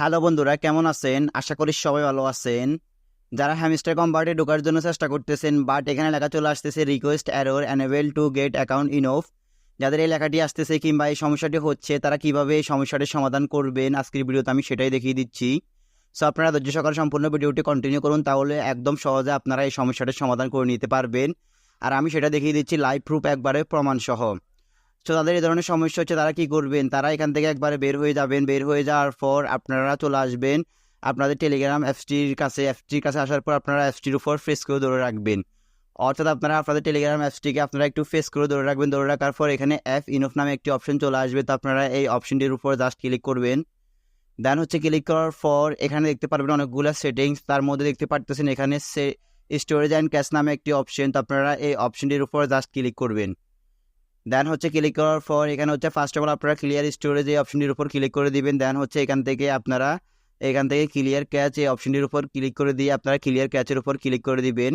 Hello বন্ধুরা, কেমন আছেন? আশা করি সবাই ভালো আছেন। যারা হ্যামস্টার কম্পার্টে ঢোকার জন্য চেষ্টা করতেছেন বাট এখানে লেখা চলে আসতেছে request error enable to get account ইনফ যাদের এই লেখাটি আসতেছে কিংবা এই সমস্যাটি হচ্ছে, তারা কীভাবে এই সমস্যাটির সমাধান করবেন? আজকের ভিডিওতে আমি সেটাই দেখিয়ে দিচ্ছি। সো আপনারা ধৈর্য সকাল সম্পূর্ণ ভিডিওটি কন্টিনিউ করুন, তাহলে একদম সহজে আপনারা এই সমস্যাটির সমাধান করে নিতে পারবেন। আর আমি সেটা দেখিয়ে দিচ্ছি লাইভ প্রুফ একবারে প্রমাণ সহ তো তাদের এই ধরনের সমস্যা হচ্ছে, তারা কি করবেন? তারা এখান থেকে একবারে বের হয়ে যাবেন। বের হয়ে যাওয়ার পর আপনারা চলে আসবেন। আপনাদের টেলিগ্রাম অ্যাপসটির কাছে অ্যাপসটির কাছে আসার পর আপনারা অ্যাপসটির উপর ফেস করে ধরে রাখবেন। অর্থাৎ আপনারা, আপনাদের টেলিগ্রাম অ্যাপসটিকে আপনারা একটু ফেস করে ধরে রাখবেন। ধরে রাখার পর এখানে অ্যাপ ইনফ নামে একটি অপশন চলে আসবে। তো আপনারা এই অপশনটির উপর জাস্ট ক্লিক করবেন। দেন হচ্ছে ক্লিক করার পর এখানে দেখতে পারবেন অনেকগুলো সেটিংস তার মধ্যে দেখতে পারতেছেন এখানে স্টোরেজ অ্যান্ড ক্যাশ নামে একটি অপশন তো আপনারা এই অপশনটির উপর জাস্ট ক্লিক করবেন। দেন হচ্ছে ক্লিক করার পর এখানে হচ্ছে ফার্স্ট অফ অল আপনারা ক্লিয়ার স্টোরেজ এই অপশনটির উপর ক্লিক করে দিবেন। দেন হচ্ছে এখান থেকে আপনারা এখান থেকে ক্লিয়ার ক্যাচ এই অপশনটির উপর ক্লিক করে দিয়ে আপনারা ক্লিয়ার ক্যাচের উপর ক্লিক করে দিবেন।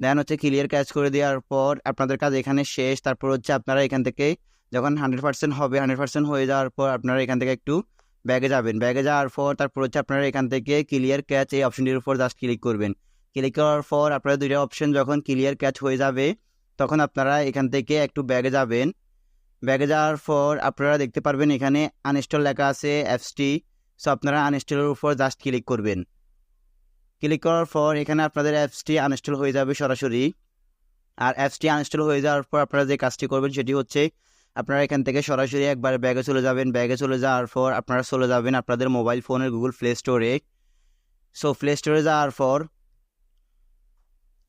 দেন হচ্ছে ক্লিয়ার ক্যাচ করে দেওয়ার পর আপনাদের কাজ এখানে শেষ। তারপর হচ্ছে আপনারা এখান থেকে যখন হান্ড্রেড পার্সেন্ট হবে হান্ড্রেড পার্সেন্ট হয়ে যাওয়ার পর আপনারা এখান থেকে একটু ব্যাগে যাবেন। ব্যাগে যাওয়ার পর তারপর হচ্ছে আপনারা এখান থেকে ক্লিয়ার ক্যাচ এই অপশনটির উপর জাস্ট ক্লিক করবেন। ক্লিক করার পর আপনারা দুইটা অপশন যখন ক্লিয়ার ক্যাচ হয়ে যাবে, তখন আপনারা এখান থেকে একটু ব্যাগে যাবেন। ব্যাগে যাওয়ার পর আপনারা দেখতে পারবেন এখানে আনইনস্টল লেখা আছে অ্যাপসটি সো আপনারা আনইনস্টলের উপর জাস্ট ক্লিক করবেন। ক্লিক করার পর এখানে আপনাদের অ্যাপসটি আনইনস্টল হয়ে যাবে সরাসরি। আর অ্যাপসটি আনইনস্টল হয়ে যাওয়ার পর আপনারা যে কাজটি করবেন সেটি হচ্ছে আপনারা এখান থেকে সরাসরি একবার ব্যাগে চলে যাবেন। ব্যাগে চলে যাওয়ার পর আপনারা চলে যাবেন আপনাদের মোবাইল ফোনের গুগল প্লে স্টোরে সো প্লে স্টোরে যাওয়ার পর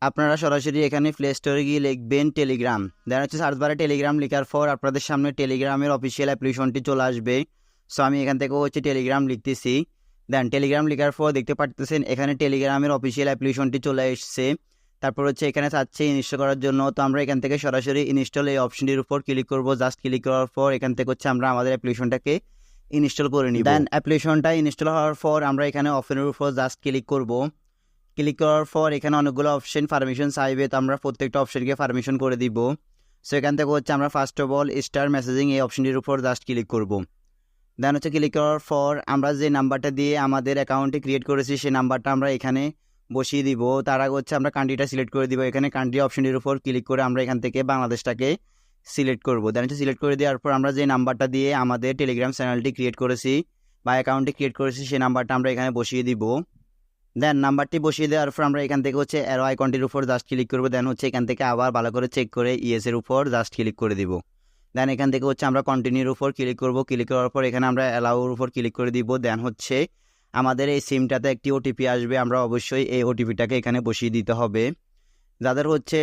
আপনারা সরাসরি এখানে প্লে স্টোরে গিয়ে লিখবেন টেলিগ্রাম দেন হচ্ছে সার্চ বারে টেলিগ্রাম লেখার পর আপনাদের সামনে টেলিগ্রামের অফিসিয়াল অ্যাপ্লিকেশনটি চলে আসবে। সো আমি এখান থেকে হচ্ছে টেলিগ্রাম লিখতেছি। দেন টেলিগ্রাম লেখার পর দেখতে পারতেছেন এখানে টেলিগ্রামের অফিসিয়াল অ্যাপ্লিকেশনটি চলে এসছে। তারপর হচ্ছে এখানে চাচ্ছে ইনস্টল করার জন্য। তো আমরা এখান থেকে সরাসরি ইনস্টল এই অপশনটির উপর ক্লিক করব। জাস্ট ক্লিক করার পর এখান থেকে হচ্ছে আমরা আমাদের অ্যাপ্লিকেশনটাকে ইনস্টল করে নিই দেন অ্যাপ্লিকেশনটা ইনস্টল হওয়ার পর আমরা এখানে অপশনের উপর জাস্ট ক্লিক করব। ক্লিক করার পর এখানে অনেকগুলো অপশন পারমিশন চাইবে, তো আমরা প্রত্যেকটা অপশনকে পারমিশন করে দিব। সো এখান থেকে হচ্ছে আমরা first of all star messaging এই অপশনটির উপর জাস্ট ক্লিক করব। দেন হচ্ছে ক্লিক করার পর আমরা যে নাম্বারটা দিয়ে আমাদের অ্যাকাউন্টে ক্রিয়েট করেছি, সেই নাম্বারটা আমরা এখানে বসিয়ে দিব। তার আগে হচ্ছে আমরা কান্ট্রিটা সিলেক্ট করে দিব। এখানে কান্ট্রি অপশনটির উপর ক্লিক করে আমরা এখান থেকে বাংলাদেশটাকে সিলেক্ট করব। দেন হচ্ছে সিলেক্ট করে দেওয়ার পর আমরা যে নাম্বারটা দিয়ে আমাদের টেলিগ্রাম চ্যানেলটি ক্রিয়েট করেছি, বা অ্যাকাউন্টটি ক্রিয়েট করেছি, সেই নাম্বারটা আমরা এখানে বসিয়ে দিব। দেন নাম্বারটি বসিয়ে দেওয়ার পর আমরা এখান থেকে হচ্ছে অ্যারো আইকনটির উপর জাস্ট ক্লিক করব দেন হচ্ছে এখান থেকে আবার ভালো করে চেক করে ইএসের উপর জাস্ট ক্লিক করে দিব। দেন এখান থেকে হচ্ছে আমরা কন্টিনিউর উপর ক্লিক করব ক্লিক করার পর এখানে আমরা অ্যালাউর উপর ক্লিক করে দিব। দেন হচ্ছে আমাদের এই সিমটাতে একটি ওটিপি আসবে, আমরা অবশ্যই এই ওটিপিটাকে এখানে বসিয়ে দিতে হবে। যাদের হচ্ছে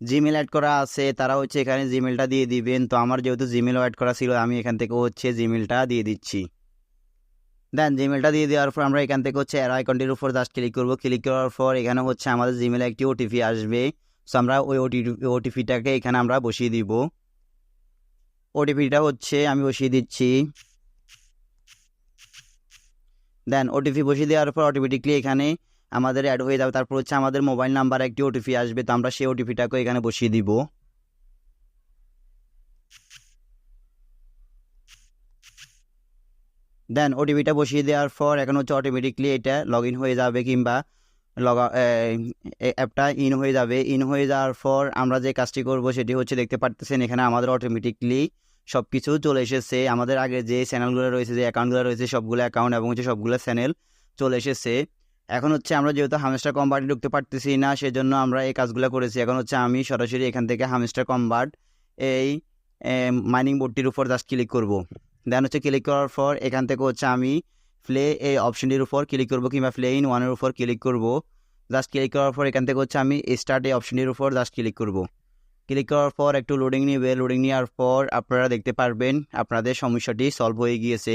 জিমেল অ্যাড করা আছে, তারা হচ্ছে এখানে জিমেলটা দিয়ে দিবেন। তো আমার যেহেতু জিমেল অ্যাড করা ছিল, আমি এখান থেকে হচ্ছে জিমেলটা দিয়ে দিচ্ছি। দেন জিমেলটা দিয়ে দেওয়ার পর আমরা এখান থেকে হচ্ছে অ্যারো আইকনটির উপর জাস্ট ক্লিক করব। ক্লিক করার পর এখানে হচ্ছে আমাদের জিমেলে একটি ওটিপি আসবে। সো আমরা ওই ওটিপি ওটিপিটাকে এখানে আমরা বসিয়ে দিব। ওটিপিটা হচ্ছে আমি বসিয়ে দিচ্ছি। দেন ওটিপি বসিয়ে দেওয়ার পর অটোমেটিকলি এখানে আমাদের অ্যাড হয়ে যাবে। তারপর হচ্ছে আমাদের মোবাইল নাম্বার একটি ওটিপি আসবে। তো আমরা সেই ওটিপিটাকে এখানে বসিয়ে দিব। দেন ওটিপিটা বসিয়ে দেওয়ার পর এখন হচ্ছে অটোমেটিকলি এটা লগ ইন হয়ে যাবে কিংবা লগ অ্যাপটা ইন হয়ে যাবে। ইন হয়ে যাওয়ার পর আমরা যে কাজটি করব সেটি হচ্ছে দেখতে পারতেছেন এখানে আমাদের অটোমেটিকলি সব কিছু চলে এসেছে। আমাদের আগে যে চ্যানেলগুলো রয়েছে, যে অ্যাকাউন্টগুলো রয়েছে, সবগুলো অ্যাকাউন্ট এবং হচ্ছে সবগুলো চ্যানেল চলে এসেছে। এখন হচ্ছে আমরা যেহেতু হামস্টার কম্বার্টে ঢুকতে পারতেছি না, সেজন্য আমরা এই কাজগুলো করেছি। এখন হচ্ছে আমি সরাসরি এখান থেকে হামস্টার কম্বার্ট এই মাইনিং বোর্ডটির উপর জাস্ট ক্লিক করব। দেন হচ্ছে ক্লিক করার পর এখান থেকে হচ্ছে আমি প্লে এই অপশনটির উপর ক্লিক করব কিংবা প্লে ইন ওয়ানের উপর ক্লিক করব। জাস্ট ক্লিক করার পর এখান থেকে হচ্ছে আমি স্টার্ট এই অপশনটির উপর জাস্ট ক্লিক করব। ক্লিক করার পর একটু লোডিং নিবে। লোডিং নেওয়ার পর আপনারা দেখতে পারবেন আপনাদের সমস্যাটি সলভ হয়ে গিয়েছে।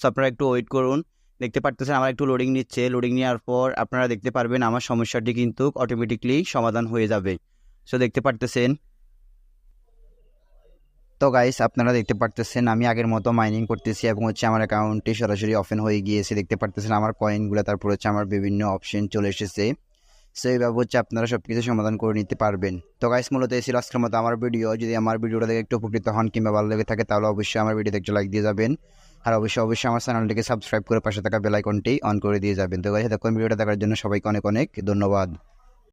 সো আপনারা একটু ওয়েট করুন। দেখতে পারতেছেন আমার একটু লোডিং নিচ্ছে। লোডিং নেওয়ার পর আপনারা দেখতে পারবেন আমার সমস্যাটি কিন্তু অটোমেটিকলি সমাধান হয়ে যাবে। সো দেখতে পারতেছেন। তো গাইস আপনারা দেখতে পারতেছেন আমি আগের মতো মাইনিং করতেছি এবং হচ্ছে আমার অ্যাকাউন্টটি সরাসরি ওপেন হয়ে গিয়েছে। দেখতে পারতেছেন আমার কয়েনগুলো তারপর হচ্ছে আমার বিভিন্ন অপশন চলে এসেছে। সো এইভাবে হচ্ছে আপনারা সব কিছু সমাধান করে নিতে পারবেন। তো গাইস মূলত এই ছিল আজকের মতো আমার ভিডিও যদি আমার ভিডিওটা দেখে একটু উপকৃত হন কিংবা ভালো লেগে থাকে, তাহলে অবশ্যই আমার ভিডিও দেখতে লাইক দিয়ে যাবেন। আর অবশ্যই অবশ্যই আমার চ্যানেলটিকে সাবস্ক্রাইব করে পাশে থাকা বেল আইকনটি অন করে দিয়ে যাবেন। তো গাইস এতক্ষণ ভিডিওটা দেখার জন্য সবাইকে অনেক অনেক ধন্যবাদ।